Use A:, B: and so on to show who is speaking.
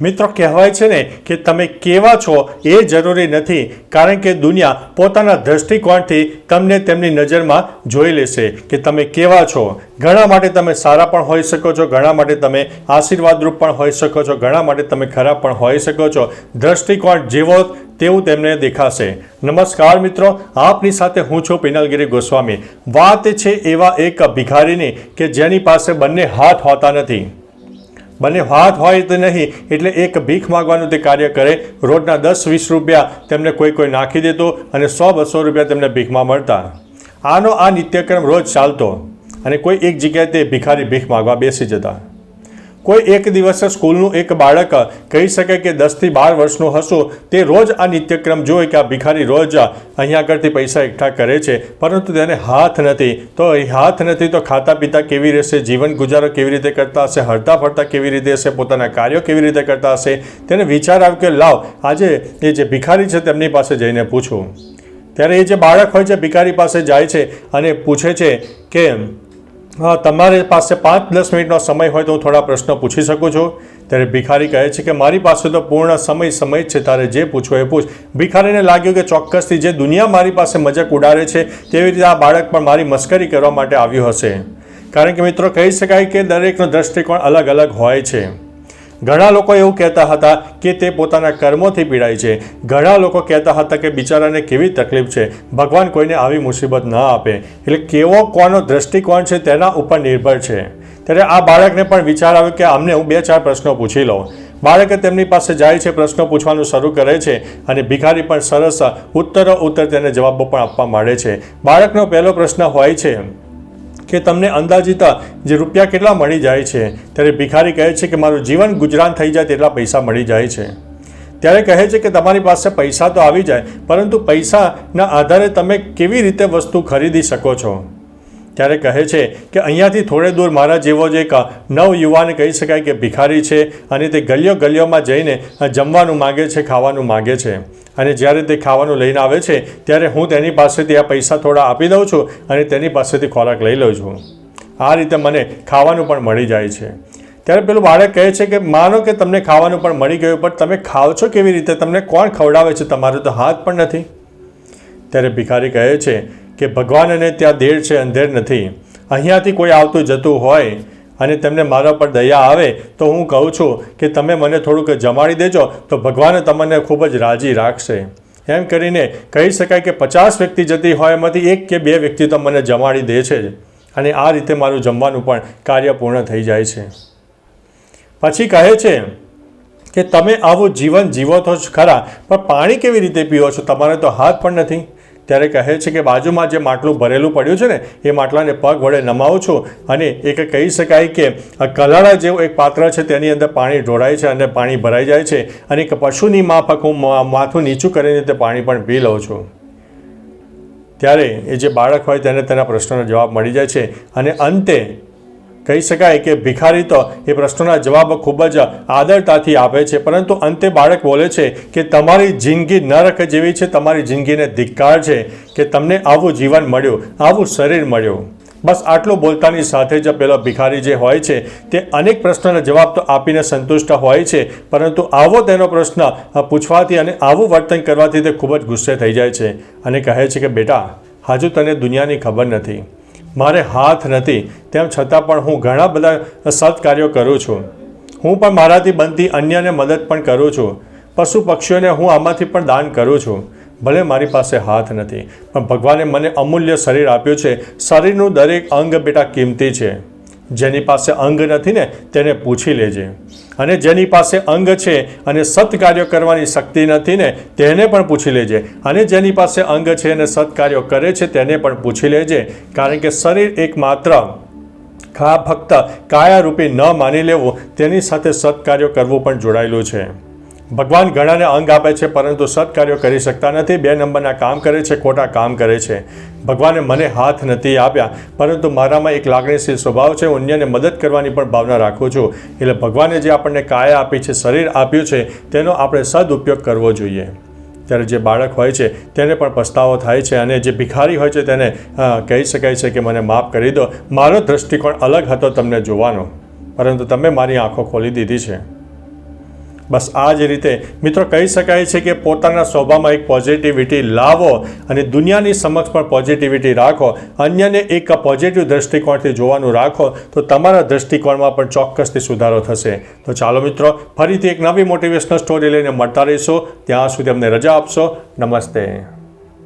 A: મિત્રો, કહેવાય છે ને કે તમે કેવા છો એ જરૂરી નથી, કારણ કે દુનિયા પોતાના દ્રષ્ટિકોણથી તમને તેમની નજરમાં જોઈ લેશે કે તમે કેવા છો. ઘણા માટે તમે સારા પણ હોઈ શકો છો, ઘણા માટે તમે આશીર્વાદરૂપ પણ હોઈ શકો છો, ઘણા માટે તમે ખરાબ પણ હોઈ શકો છો. દ્રષ્ટિકોણ જેવો તેવું તેમને દેખાશે. નમસ્કાર મિત્રો, આપની સાથે હું છું પિનલગીરી ગોસ્વામી. વાત છે એવા એક ભિખારીની કે જેની પાસે બંને હાથ હોતા નથી. બંને હાથ હોય તો નહીં, એટલે એક ભીખ માગવાનું તે કાર્ય કરે. રોજના દસ, વીસ રૂપિયા તેમને કોઈ કોઈ નાખી દેતો અને સો, બસો રૂપિયા તેમને ભીખમાં મળતા. આનો આ નિત્યક્રમ રોજ ચાલતો અને કોઈ એક જગ્યાએ તે ભિખારી ભીખ માગવા બેસી જતા. કોઈ એક દિવસે સ્કૂલનું એક બાળક કહી શકે કે દસથી બાર વર્ષનું હશું, તે રોજ આ નિત્યક્રમ જોઈ કે આ ભિખારી રોજ અહીંયા આગળથી પૈસા એકઠા કરે છે, પરંતુ તેને હાથ નથી. તો હાથ નથી તો ખાતા પીતા કેવી રહેશે, જીવન ગુજારો કેવી રીતે કરતા હશે, હરતા ફરતા કેવી રીતે હશે, પોતાના કાર્યો કેવી રીતે કરતા હશે? તેને વિચાર આવ્યો કે લાવ, આજે એ જે ભિખારી છે તેમની પાસે જઈને પૂછું. ત્યારે એ જે બાળક હોય છે, ભિખારી પાસે જાય છે અને પૂછે છે કે હા, તમારી પાસે પાંચ દસ મિનિટનો સમય હોય તો હું થોડા પ્રશ્નો પૂછી શકું છું. ત્યારે ભિખારી કહે છે કે, મારી પાસે તો પૂર્ણ સમય સમય જ છે, તારે જે પૂછવો એ પૂછ. ભિખારીને લાગ્યું કે ચોક્કસથી જે દુનિયા મારી પાસે મજાક ઉડાડે છે, તેવી રીતે આ બાળક પણ મારી મસ્કરી કરવા માટે આવ્યું હશે. કારણ કે મિત્રો કહી શકાય કે દરેકનો દ્રષ્ટિકોણ અલગ અલગ હોય છે. ઘણા લોકો એવું કહેતા હતા કે તે પોતાના કર્મોથી પીડાય છે. ઘણા લોકો કહેતા હતા કે બિચારાને કેવી તકલીફ છે. ભગવાન કોઈને આવી મુસીબત ન આપે. એટલે કેવો કોનો દ્રષ્ટિકોણ છે તેના ઉપર નિર્ભર છે. ત્યારે આ બાળકને પણ વિચાર આવ્યો કે અમને હું બે ચાર પ્રશ્નો પૂછી લઉં. બાળકે તેમની પાસે જાય છે, પ્રશ્નો પૂછવાનું શરૂ કરે છે અને ભિખારી પણ સરસ ઉત્તરો ઉત્તર તેને જવાબો પણ આપવા માંડે છે. બાળકનો પહેલો પ્રશ્ન હોય છે કે તમને અંદાજિત જે રૂપિયા કેટલા મળી જાય છે, ત્યારે ભિખારી કહે છે કે મારું જીવન ગુજરાન થઈ જાય તેટલા પૈસા મળી જાય છે. ત્યારે કહે છે કે તમારી પાસે પૈસા તો આવી જાય, પરંતુ પૈસાના આધારે તમે કેવી રીતે વસ્તુ ખરીદી શકો છો? ત્યારે કહે છે કે અહીંયાથી થોડે દૂર મારા જેવો જ એક નવ યુવાન કહી શકાય કે ભિખારી છે અને તે ગલીઓ ગલીઓમાં જઈને જમવાનું માગે છે, ખાવાનું માગે છે. અને જ્યારે તે ખાવાનું લઈને આવે છે, ત્યારે હું તેની પાસેથી આ પૈસા થોડા આપી દઉં છું અને તેની પાસેથી ખોરાક લઈ લઉં છું. આ રીતે મને ખાવાનું પણ મળી જાય છે. ત્યારે પેલું બાળક કહે છે કે, માનો કે તમને ખાવાનું પણ મળી ગયું, પણ તમે ખાવ છો કેવી રીતે? તમને કોણ ખવડાવે છે? તમારો તો હાથ પણ નથી. ત્યારે ભિખારી કહે છે કે ભગવાનને ત્યાં દેર છે, અંધેર નથી. અહીંયાથી કોઈ આવતું જતું હોય અને તેમને મારા પર દયા આવે, તો હું કહું છું કે તમે મને થોડુંક જમાડી દેજો, તો ભગવાન તમને ખૂબ જ રાજી રાખશે. એમ કરીને કહી શકાય કે પચાસ વ્યક્તિ જતી હોય, એમાંથી એક કે બે વ્યક્તિ તો મને જમાડી દે છે. અને આ રીતે મારું જમવાનું પણ કાર્ય પૂર્ણ થઈ જાય છે. પછી કહે છે કે તમે આવું જીવન જીવો તો ખરા, પણ પાણી કેવી રીતે પીવો છો? તમારે તો હાથ પણ નથી. ત્યારે કહે છે કે બાજુમાં જે માટલું ભરેલું પડ્યું છે ને, એ માટલાને પગ વડે નમાવું છું અને એક કહી શકાય કે આ કલાળા જેવું એક પાત્ર છે, તેની અંદર પાણી ઢોળાય છે અને પાણી ભરાઈ જાય છે અને એક પશુની માફક હું માથું નીચું કરીને તે પાણી પણ પી લઉં છું. ત્યારે એ જે બાળક હોય તેને તેના પ્રશ્નોનો જવાબ મળી જાય છે અને અંતે કહી શકાય કે ભિખારી તો એ પ્રશ્નોના જવાબ ખૂબ જ આદરતાથી આપે છે, પરંતુ અંતે બાળક બોલે છે કે તમારી જિંદગી નરક જેવી છે, તમારી જિંદગીને ધિક્કાર છે કે તમને આવું જીવન મળ્યું, આવું શરીર મળ્યું. બસ આટલું બોલતાની સાથે જ પેલો ભિખારી જે હોય છે, તે અનેક પ્રશ્નોના જવાબ તો આપીને સંતુષ્ટ હોય છે, પરંતુ આવો તેનો પ્રશ્ન પૂછવાથી અને આવું વર્તન કરવાથી તે ખૂબ જ ગુસ્સે થઈ જાય છે અને કહે છે કે, બેટા, હજુ તને દુનિયાની ખબર નથી. મારે હાથ નથી. તેમ છતાં પણ હું ઘણા બધા સત્કાર્યો કરું છું. હું પણ મારાથી બનતી અન્યને મદદ પણ કરું છું. પશુ પક્ષીઓને હું આમાંથી પણ દાન કરું છું. ભલે મારી પાસે હાથ નથી, પણ ભગવાને મને અમૂલ્ય શરીર આપ્યું છે. શરીરનું દરેક અંગ બેટા કિંમતી છે. જેની પાસે અંગ નથી ને, તેને પૂછી લેજે. અને જેની પાસે અંગ છે અને સત્કાર્યો કરવાની શક્તિ નથી ને, તેને પણ પૂછી લેજે. અને જેની પાસે અંગ છે અને સત્કાર્યો કરે છે, તેને પણ પૂછી લેજે. કારણ કે શરીર એકમાત્ર ખા ફક્ત કાયારૂપી ન માની લેવું, તેની સાથે સત્કાર્યો કરવું પણ જોડાયેલું છે. ભગવાન ઘણાને અંગ આપે છે, પરંતુ સત્કાર્યો કરી શકતા નથી. બે નંબરના કામ કરે છે, ખોટા કામ કરે છે. ભગવાને મને હાથ નથી આપ્યા, પરંતુ મારામાં એક લાગણીશીલ સ્વભાવ છે. હું અન્યને મદદ કરવાની પણ ભાવના રાખું છું. એટલે ભગવાને જે આપણને કાયા આપી છે, શરીર આપ્યું છે, તેનો આપણે સદઉપયોગ કરવો જોઈએ. ત્યારે જે બાળક હોય છે, તેને પણ પસ્તાવો થાય છે અને જે ભિખારી હોય છે, તેને કહી શકાય છે કે મને માફ કરી દો. મારો દ્રષ્ટિકોણ અલગ હતો તમને જોવાનો. પરંતુ તમે મારી આંખો ખોલી દીધી છે. બસ આ જ રીતે મિત્રો કહી શકાય છે કે પોતાના સ્વભાવમાં એક પોઝિટિવિટી લાવો અને દુનિયાની સમક્ષ પણ પોઝિટિવિટી રાખો. અન્યને એક પોઝિટિવ દ્રષ્ટિકોણથી જોવાનું રાખો, તો તમારા દ્રષ્ટિકોણમાં પણ ચોક્કસથી સુધારો થશે. તો ચાલો મિત્રો, ફરીથી એક નવી મોટિવેશનલ સ્ટોરી લઈને મળતા રહીશું. ત્યાં સુધી અમને રજા આપશો. નમસ્તે.